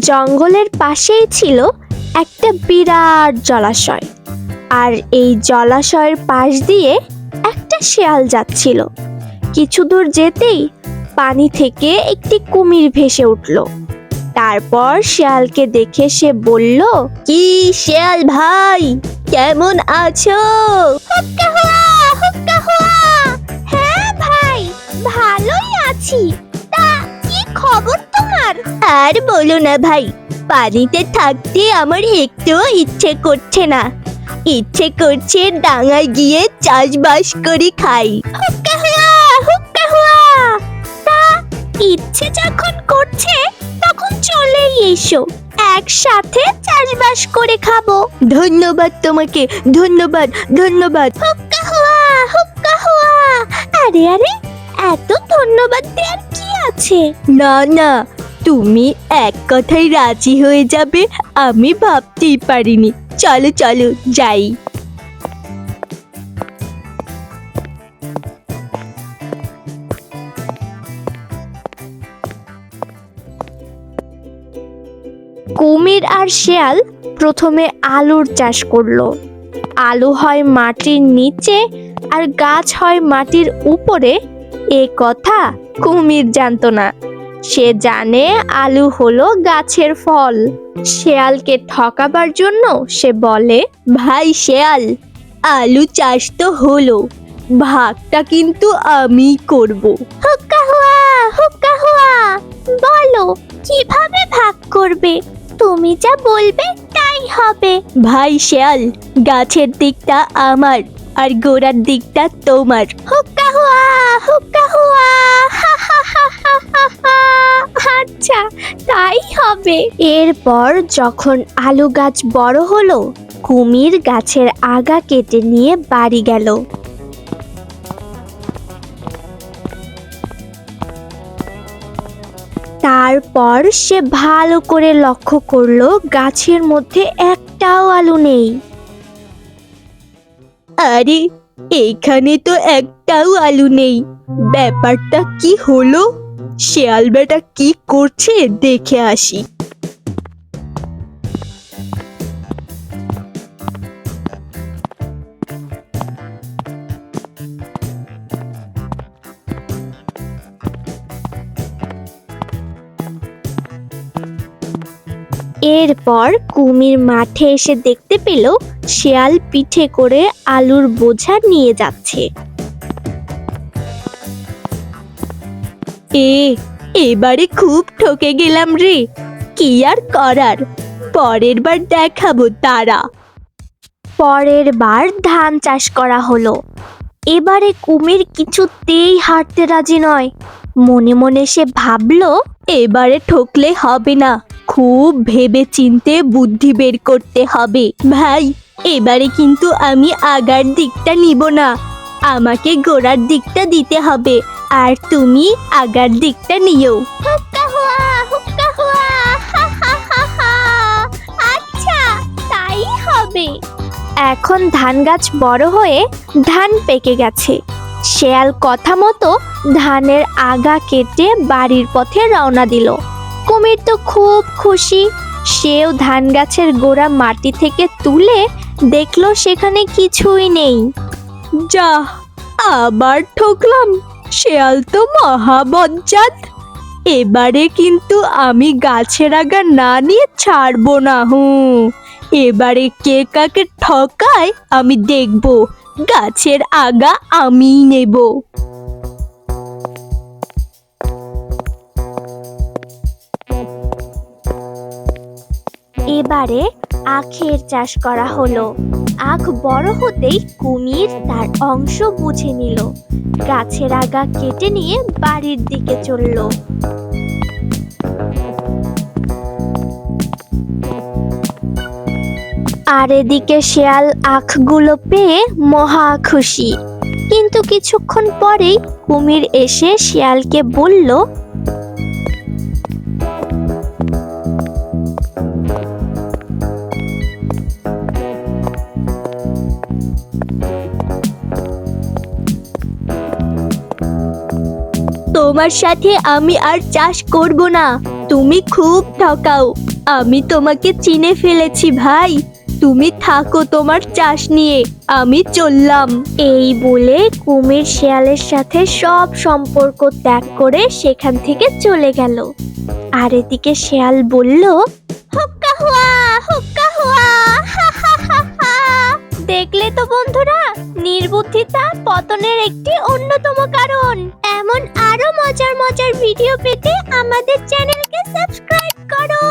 জঙ্গলের পাশেই ছিল একটা বিরাট জলাশয়। আর এই জলাশয়ের পাশ দিয়ে একটা শেয়াল যাচ্ছিল। কিছু দূর যেতেই পানি থেকে একটি কুমির ভেসে উঠল। তারপর শেয়ালকে দেখে সে বলল কি শেয়াল ভাই কেমন আছো? হ্যাঁ ভাই ভালোই আছি। খবর তোমার? আর বলো না ভাই, পানিতে থাকতে আমার একটুও ইচ্ছে করছে না। ইচ্ছে করছে ডাঙায় গিয়ে চাষবাস করে খাই। ইচ্ছে যখন করছে, তখন চলেই এসো। একসাথে চাষবাস করে খাব। ধন্যবাদ তোমাকে, ধন্যবাদ ধন্যবাদ। হুক্কা হুয়া হুক্কা হুয়া। আরে আরে, এত ধন্যবাদ দেওয়ার কি আছে? না না, তুমি এক কথায় রাজি হয়ে যাবে, আমি ভাবতেই পারিনি। চলো চলো, যাই। কুমির আর শেয়াল প্রথমে আলুর চাষ করল। আলু হয় মাটির নিচে আর গাছ হয় মাটির উপরে। এ কথা কুমির জানত না। সে জানে আলু হলো গাছের ফল। শেয়ালকে ঠকাবার জন্য সে বলে, ভাই শেয়াল, আলু চাষ তো হলো, ভাগটা কিন্তু আমি করব। হুক্কা হুয়া হুক্কা হুয়া, বলো, কীভাবে ভাগ করবে? তুমি যা বলবে তাই হবে। ভাই শেয়াল, গাছের দিকটা আমার আর গোড়ার দিকটা তোমার। হুক্কা হুয়া হুক্কা হুয়া। আচ্ছা তাই হবে। এরপর যখন আলু গাছ বড় হলো, কুমির গাছের আগা কেটে নিয়ে বাড়ি গেল। তারপর সে ভালো করে লক্ষ্য করল গাছের মধ্যে একটাও আলু নেই। আরে এখানে তো একটাও আলু নেই। ব্যাপারটা কি হলো? শেয়াল বেটা কি করছে? দেখে আসি। এরপর কুমির মাঠে এসে দেখতে পেল শেয়াল পিঠে করে আলুর বোঝা নিয়ে যাচ্ছে। এ এবারে খুব ঠকে গেলাম রে। কি আর করার? পরের বার দেখাবো তারা। পরের বার ধান চাষ করা হলো। এবারে কুমির কিছুতেই হাঁটতে রাজি নয়। মনে মনে সে ভাবলো এবারে ঠকলে হবে না। খুব ভেবে চিনতে বুদ্ধি বের করতে হবে। ভাই, এবারে কিন্তু আমি আগার দিকটা নিব না। আমাকে গোড়ার দিকটা দিতে হবে, আর তুমি আগার দিকটা নিও। আচ্ছা তাই হবে। এখন ধান গাছ বড় হয়ে ধান পেকে গেছে। শেয়াল কথা মতো ধানের আগা কেটে বাড়ির পথে রওনা দিল। কুমির তো খুব খুশি। সেও ধান গাছের গোড়া মাটি থেকে তুলে দেখল সেখানে কিছুই নেই। যা আবার ঠকলাম। শেয়াল তো মহাবজ্জাত। এবারে কিন্তু আমি গাছের আগা না নিয়ে ছাড়বো না হুঁ। এবারে কে কাকে ঠকায় আমি দেখব। গাছের আগা আমিই নেব। এবারে আখের চাষ করা হলো। আখ বড় হতেই কুমির তার অংশ বুঝে নিল। গাছের আগা কেটে নিয়ে বাড়ির দিকে চলল। আর এদিকে শেয়াল আখগুলো পেয়ে মহা খুশি। কিন্তু কিছুক্ষণ পরেই কুমির এসে শিয়ালকে বলল তোমার সাথে আমি আর চাষ করব না। তুমি খুব ঠকাও। আমি তোমাকে চিনে ফেলেছি ভাই। তুমি থাকো তোমার চাষ নিয়ে। আমি চললাম। এই বলে কুমির শেয়ালের সাথে সব সম্পর্ক ত্যাগ করে সেখান থেকে চলে গেল। আর এদিকে শেয়াল বলল, হুক্কা হুয়া হুক্কা হুয়া। দেখলে তো বন্ধুরা, নির্বুদ্ধিতা পতনের একটি অন্যতম কারণ। এমন আরও মজার মজার ভিডিও পেতে আমাদের চ্যানেলকে সাবস্ক্রাইব করো।